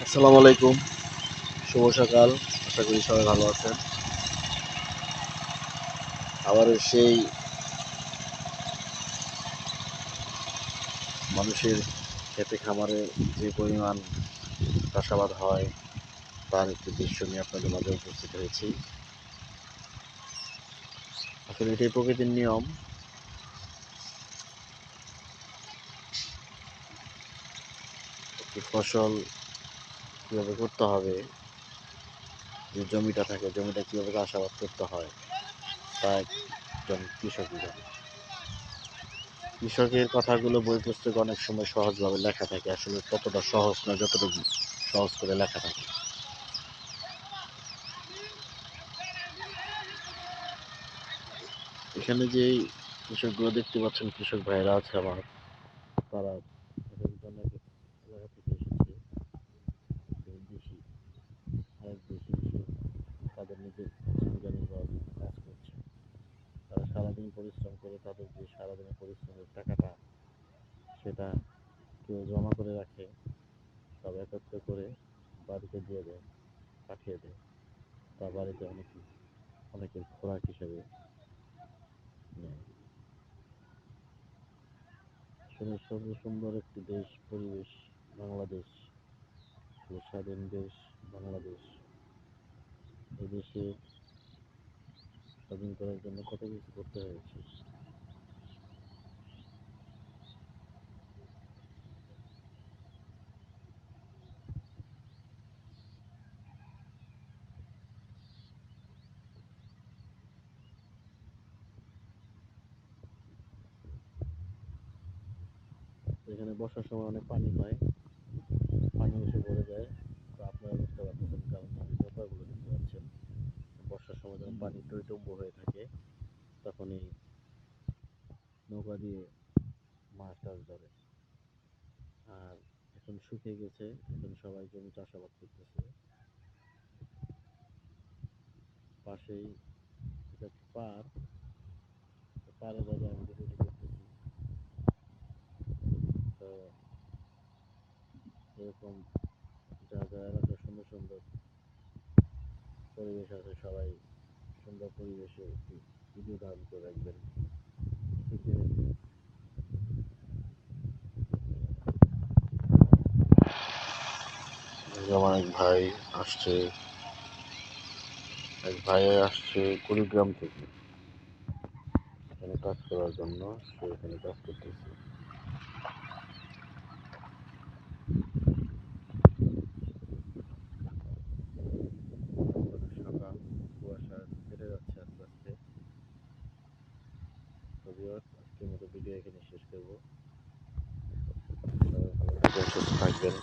আসসালামু আলাইকুম। শুভ সকাল। আশা করি সবাই ভালো আছেন। আবারও সেই মানুষের খেতে খামারে যে পরিমাণ চাষাবাদ হয়, তার একটি দৃশ্য নিয়ে আপনাদের মাঝে উপস্থিত হয়েছি। আসলে এটাই প্রকৃতির নিয়ম। ফসল কীভাবে করতে হবে, যে জমিটা থাকে, জমিটা কীভাবে চাষাবাদ করতে হয়, তা একজন কৃষকই জানে। কৃষকের কথাগুলো বই পুস্তকে অনেক সময় সহজভাবে লেখা থাকে, আসলে ততটা সহজ না যতটুকু সহজ করে লেখা থাকে। এখানে যে কৃষকগুলো দেখতে পাচ্ছেন, কৃষক ভাইরা আছে আমার, তারা এলাকা থেকে এসেছে কেউ বেশি অনেক বেশি এসে তাদের নিজের জীবিকা নির্বাহের কাজ করছে তারা সারাদিন পরিশ্রম করে তাদের যে সারাদিনের পরিশ্রমের টাকাটা সেটা কেউ জমা করে রাখে, সব একত্র করে বাড়িতে দিয়ে দেয়, পাঠিয়ে দেয়। তা বাড়িতে অনেকে, অনেকের খোরাক হিসেবে নেয়। সবচেয়ে সুন্দর একটি দেশ, পরিবেশ, বাংলাদেশ। স্বাধীন দেশ, বাংলাদেশ এই দেশে স্বাধীন করার জন্য কত কিছু করতে হয়েছে এখানে বর্ষার সময় অনেক পানি হয়। পানি এসে ভরে যায় তো আপনারা বুঝতে পারতেছেন কারণ এই নৌকাগুলো দেখতে পাচ্ছেন বর্ষার সময় যখন পানি হয়ে থাকে। তখন এই নৌকা দিয়ে মাছ টাছ ধরে। আর এখন শুকিয়ে গেছে, এখন সবাই জমি চাষাবাদ করতেছে। পাশেই এটা পার। পাড়ে দাদা আমি ভিডিওটি করতেছি। তো এরকম যা যা এলাকার সুন্দর সুন্দর। পরিবেশ আছে সবাই। সুন্দর পরিবেশে একটি ভিডিও ধারণ করে রাখবেন। আমার এক ভাই আসছে। এক ভাই আসছে কুড়িগ্রাম থেকে। এখানে কাজ করার জন্য সে এখানে কাজ করতেছে। সুস্থ থাকবেন